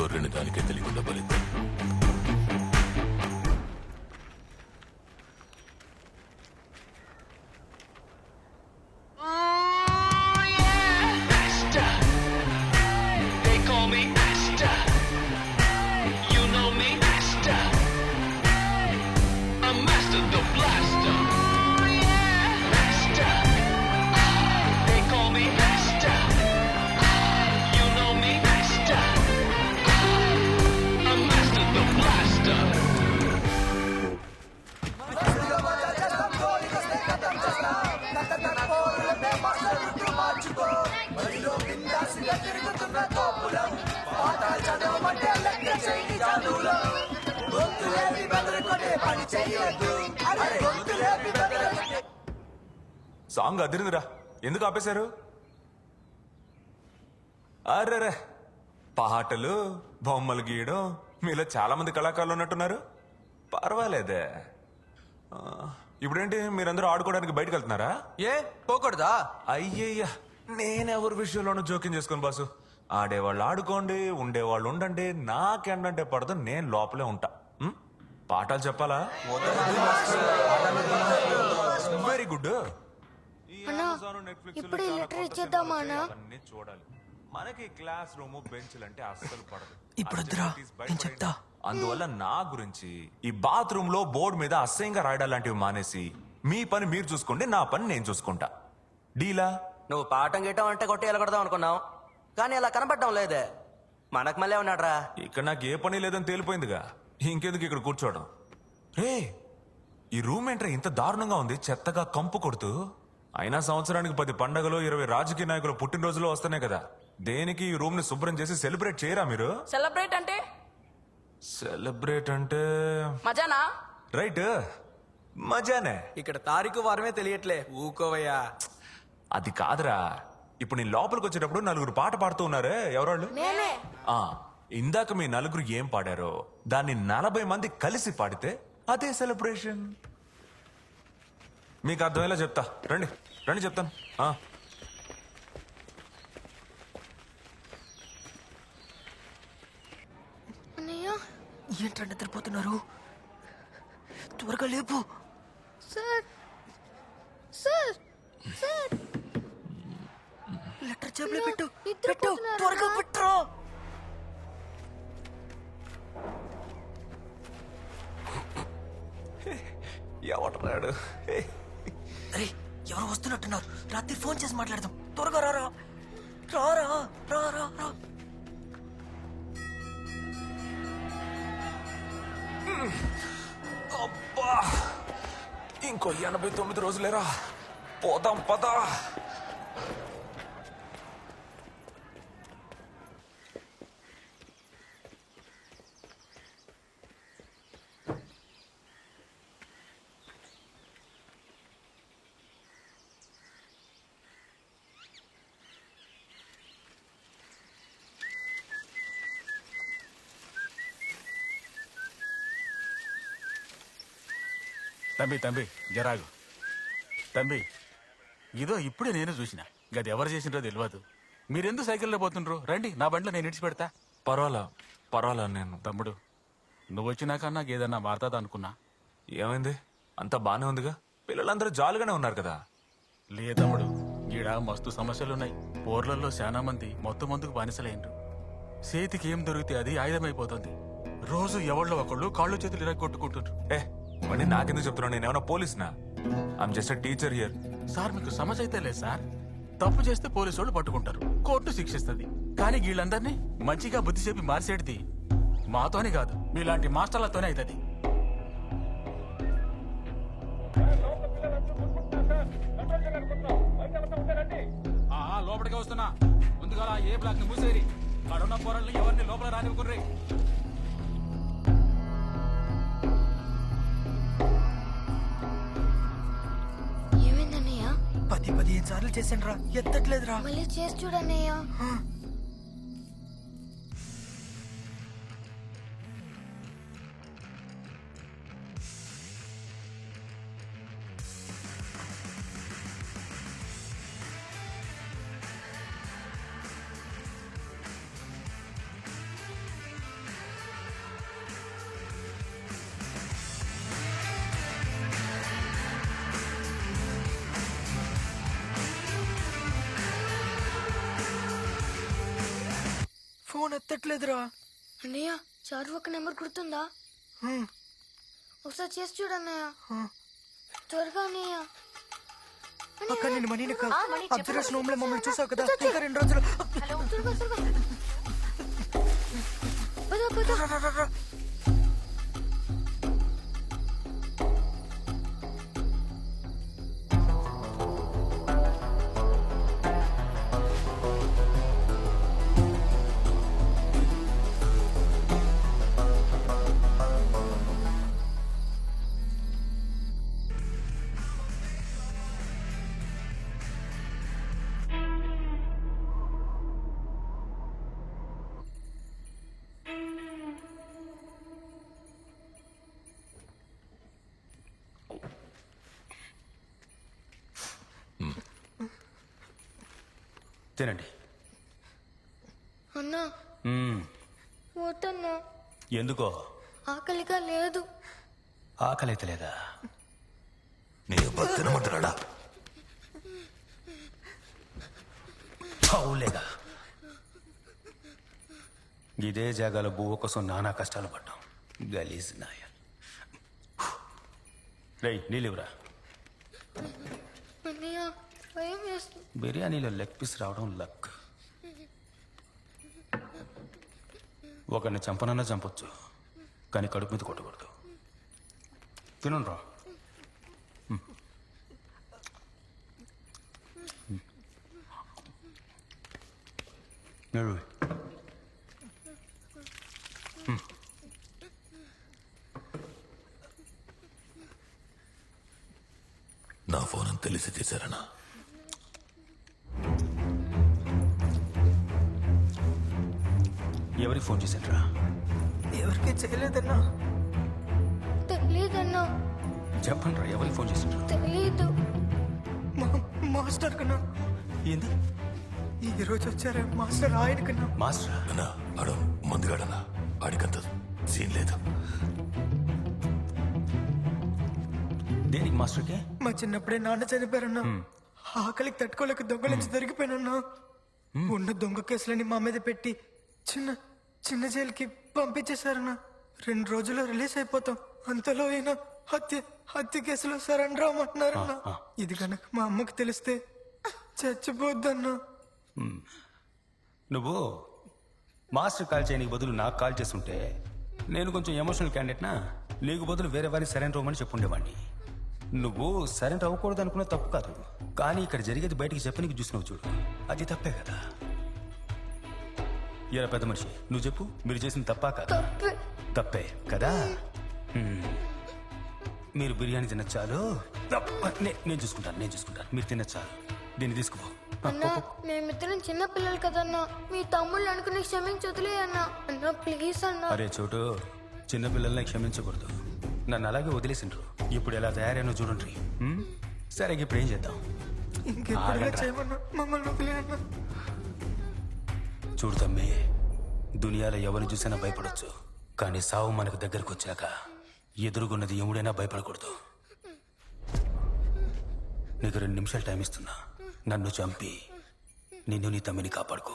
గొర్రెని దానికే తెలియకుండా బలిద్దాం the blood. సాంగ్ అదిరిందిరా. ఎందుకు ఆపేశారు? అరేరే పాటలు బొమ్మలు గీయడం మీలో చాలా మంది కళాకారులు ఉన్నట్టున్నారు. పర్వాలేదే. ఇప్పుడేంటి మీరందరూ ఆడుకోవడానికి బయటకు వెళ్తున్నారా? ఏ పోకూడదా? అయ్యయ్యా నేనెవరి విషయంలోనూ జోక్యం చేసుకోను బాసు. ఆడేవాళ్ళు ఆడుకోండి ఉండేవాళ్ళు ఉండండి నాకేంటంటే పడదు నేను లోపలే ఉంటా. ఉం? పాఠాలు చెప్పాలా? Very good. ఇప్పుడే లెటర్ ఇచ్చేద్దామా అన్నా? చూడాలి. మనకి క్లాస్ రూమ్ బెంచ్లు అంటే అస్సలు పడదు. ఇప్పుడు వద్దురా, నేను. చెప్తా. అందువల్ల నా గురించి ఈ బాత్రూమ్లో బోర్డు మీద అసహ్యంగా రాయడం లాంటివి మానేసి మీ పని మీరు చూసుకోండి నా పని నేను చూసుకుంటా. డీలా? నువ్వు పాఠం గిట్టం అంటే కొట్టి వెళ్ళగొడదాం అనుకున్నావు. కానీ అలా కనపడటం లేదే. మనకు మళ్ళీ ఉన్నాడ్రా ఇక్కడ నాకు ఏ పని లేదని తేలిపోయిందిగా. ఇంకెందుకు ఇక్కడ కూర్చోవడం? రే ఈ రూమ్ ఏంట్రా ఇంత దారుణంగా ఉంది? చెత్తగా కంపు కొడుతూ? అయినా సంవత్సరానికి పది పండగలు ఇరవై రాజకీయ నాయకుల పుట్టినరోజులు వస్తున్నాయి కదా. దేనికి ఈ రూమ్ని శుభ్రం చేసి సెలబ్రేట్ చేయరా మీరు? సెలబ్రేట్ అంటే? సెలబ్రేట్ అంటే మజానా? రైట్. మజానే. ఇక్కడ తారీఖు వారమే తెలియట్లే ఊకోవయ్యా. అది కాదురా. ఇప్పుడు నేను లోపలికి వచ్చేటప్పుడు నలుగురు పాట పాడుతూ ఉన్నారే ఎవరాళ్ళు? నేనే. ఆ ఇందాక మీ నలుగురు ఏం పాడారో దాన్ని నలభై మంది కలిసి పాడితే అదే సెలబ్రేషన్. మీకు అర్థమయ్యేలా చెప్తా. రండి రండి చెప్తాను. ఆ, అన్నయ్య. ఏంట్రా నిద్రపోతున్నారు? త్వరగా లేపు. Sir sir sir. లెటర్ చెప్పులు అయ్యో, పెట్టు నిద్రపోతున్నారా? పెట్టు త్వరగా పెట్టు. ఎవడ్రాడు హే, అరే ఎవరో వస్తున్నట్టున్నారు. రాత్రి ఫోన్ చేసి మాట్లాడదాం. త్వరగా రారా. రారా రా రా. రా అబ్బా. ఇంకో ఎనభై తొమ్మిది రోజులేరా. పోదాం పదా. తంబి తంబి జరాగు. తంబి ఇదో ఇప్పుడే నేను చూసిన. గది ఎవరు చేసినరో తెలియదు మీరెందుకు సైకిల్లో పోతుండ్రు? రండి నా బండిలో నేను ఇడిచి పెడతా పర్వాలా పర్వాలా నేను. తమ్ముడు నువ్వు వచ్చినాక నాకు ఏదన్నా మారుతుంది అనుకున్నా ఏమైంది? అంతా బానే ఉందిగా? పిల్లలందరూ జాలుగానే ఉన్నారు కదా? లే తమ్ముడు ఈడ మస్తు సమస్యలున్నాయి. పోర్లలో చాలా మంది మొత్తం మందుకు బానిసలైండ్రు. చేతికి ఏం దొరికితే అది ఆయుధమైపోతుంది. రోజు ఎవళ్ళో ఒకళ్ళు కాళ్ళు చేతులు ఇరగొట్టుకుంటుండ్రు. ఏ మరి నాకెందుకు చెప్తున్నావు? నేను ఏమైనా పోలీసునా I'm just teacher here sir మీకు సమస్య అయితే లేదు సార్. తప్పు చేస్తే పోలీసు వాళ్ళు పట్టుకుంటారు. కోర్టు శిక్షిస్తుంది. కానీ వీళ్ళందరినీ మంచిగా బుద్ధి చెప్పి మార్చేటిది మాతోనే కాదు. మీలాంటి మాస్టర్లతోనే అవుతుంది లోపలికి వస్తున్నా. ముందుగా ఏ బ్లాక్ని మూసేరి. అడున్న పోరాళ్ళు ఎవరిని లోపల రానివ్వకుర్రీ. సార్లు చేసాను రా ఎత్తట్లేదురా. మళ్ళీ చేసి చూడన్నయ్య ఫోన్ ఎత్తట్లేదురా అన్నయ్య చారు ఒక నెంబర్ గుర్తుందా. ఒకసారి చేసి చూడన్నయ్య త్వరగా అన్నయ్య. అక్క నేను చెప్పు. అబ్జర్వేషన్ హోమ్లో మమ్మల్ని చూసావు కదా. ఇంకా రెండు రోజులు. తినండి. అన్నా. మ్మ్. వద్దన్నా. ఎందుకో? ఆకలిగా లేదు. ఆకలి అయితే లేదా? నీ అబ్బా తినమంటున్నాడా? అవులేదా ఇదే జాగాలో బువ్వ కోసం నానా కష్టాలు పడ్డాం. గలీజ్ నాయ రేయ్ నీళ్ళివరా బిర్యానీలో లెగ్ పీస్ రావడం లక్. ఒకరిని చంపనన్నా చంపొచ్చు కానీ కడుపు మీద కొట్టకూడదు. తినండ్రా నా ఫోన్ అని తెలిసి చేశారనా ఎవరికి ఫోన్ చేశాడ్రా? ఎవరికి చేయలేదన్నా. తెలీదన్నా. చెప్పండి రా ఎవరికి ఫోన్ చేశాడ్రా? తెలీదు. మా- మాస్టర్ కన్నా. ఏంది? ఈ రోజు వచ్చారా మాస్టర్ ఆయన కన్నా. మాస్టరా? అన్నా ఆడు మందుగాడనా ఆడికంత సీన్ లేదు. దేనికి మాస్టర్కి? మా చిన్నప్పుడే నాన్న చనిపోయారన్నా. ఆకలికి తట్టుకోలేక దొంగ నుంచి దొరికిపోయానన్నా. ఉన్న దొంగ కేసులని మా మీద పెట్టి చిన్న చిన్న జైలుకి పంపించేశారన్నా. రెండు రోజుల్లో రిలీజ్ అయిపోతాం. అంతలో అయినా హత్య హత్య కేసులో సరెండర్ అవ్వమంటున్నారన్నా ఇది కనుక మా అమ్మకి తెలిస్తే చచ్చిపోద్దన్నా. నువ్వు మాస్టర్ కాల్ చేయడానికి బదులు నాకు కాల్ చేస్తుంటే నేను కొంచెం ఎమోషనల్ క్యాండిడేట్నా? నీకు బదులు వేరే వారిని సరెండర్ అవ్వమని చెప్పుండేవాడిని నువ్వు సరెండర్ అవ్వకూడదు అనుకున్న తప్పు కాదు. కానీ ఇక్కడ జరిగేది బయటికి చెప్పనికి చూసినావు చూడు. అది తప్పే కదా. ఇలా పెద్ద మనిషి. నువ్వు చెప్పు మీరు చేసిన తప్పా కాదు? తప్పే. తప్పే కదా. మీరు బిర్యానీ తినచ్చాలు? నేను చూసుకుంటాను నేను చూసుకుంటాను. మీరు తినచ్చాలు దీన్ని తీసుకుపో. ఆ, అన్నా పో, పో. మేమిద్దరం చిన్న పిల్లలు కదన్నా. మీ తమ్ముళ్ళు అనుకుని క్షమించి వదిలే అన్నా. అన్నా ప్లీజ్ అన్నా. అరే చోటు చిన్నపిల్లల్ని క్షమించకూడదు. నన్ను అలాగే వదిలేసిండ్రు. ఇప్పుడు ఎలా తయారైనో చూడండి. హ్మ్? సరే ఇప్పుడు ఏం చేద్దాం? ఇంకెప్పుడు ఆగండ్రా. చేయమన్నా? మమ్మల్ని చూడు తమ్మి దునియాలో ఎవరిని చూసినా భయపడొచ్చు. కానీ సావు మనకు దగ్గరకు వచ్చాక ఎదురుగున్నది ఎముడైనా భయపడకూడదు. నీకు రెండు నిమిషాలు టైం ఇస్తున్నా. నన్ను చంపి నిన్ను నీ తమ్మిని కాపాడుకో.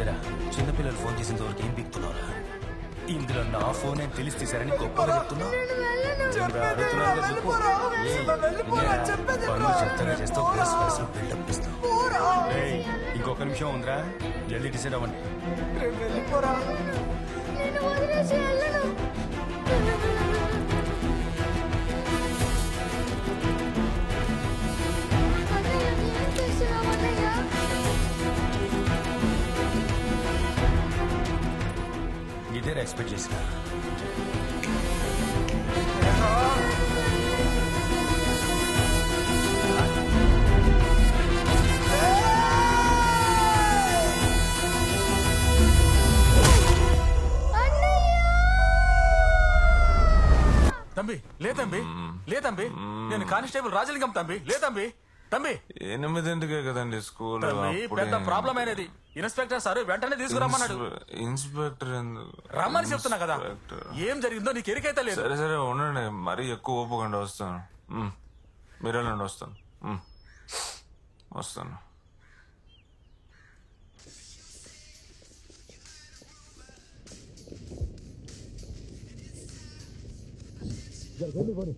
ఏరా చిన్నపిల్లలు ఫోన్ చేసిన వరకు ఏం బిక్తున్నారా ఇందులో నా ఫోన్ అని తెలిసి తీశారని గొప్పగా అడుగుతున్నావు కదా చెప్పు. పనులు చేస్తావు ప్లస్ ప్లస్ బిల్డప్ ఇస్తావు ఏయ్, ఇంకొక నిమిషం ఉందిరా. జల్దీ డిసైడ్ అవ్వండి. వెళ్ళిపోరా. నేను వదిలేసి వెళ్ళను. తంబి లే తంబి లే తంబి నేను కానిస్టేబుల్ రాజలింగం తంబి లే తంబి తంబి ఎనిమిదింటికే కదండి స్కూల్ తంబి పెద్ద ప్రాబ్లం అయినది. ఇన్స్పెక్టర్ సార్ వెంటనే తీసుకురమ్మన్నాడు. ఇన్స్పెక్టర్ రమ్మని చెప్తున్నా కదా. ఏం జరిగిందో నీకు ఎరికైతే లేదు. సరే సరే ఉండండి. మరీ ఎక్కువ ఓపుకుండా వస్తాను. మీరు వెళ్ళండి వస్తాను. వస్తాను. జరగండి పోనీ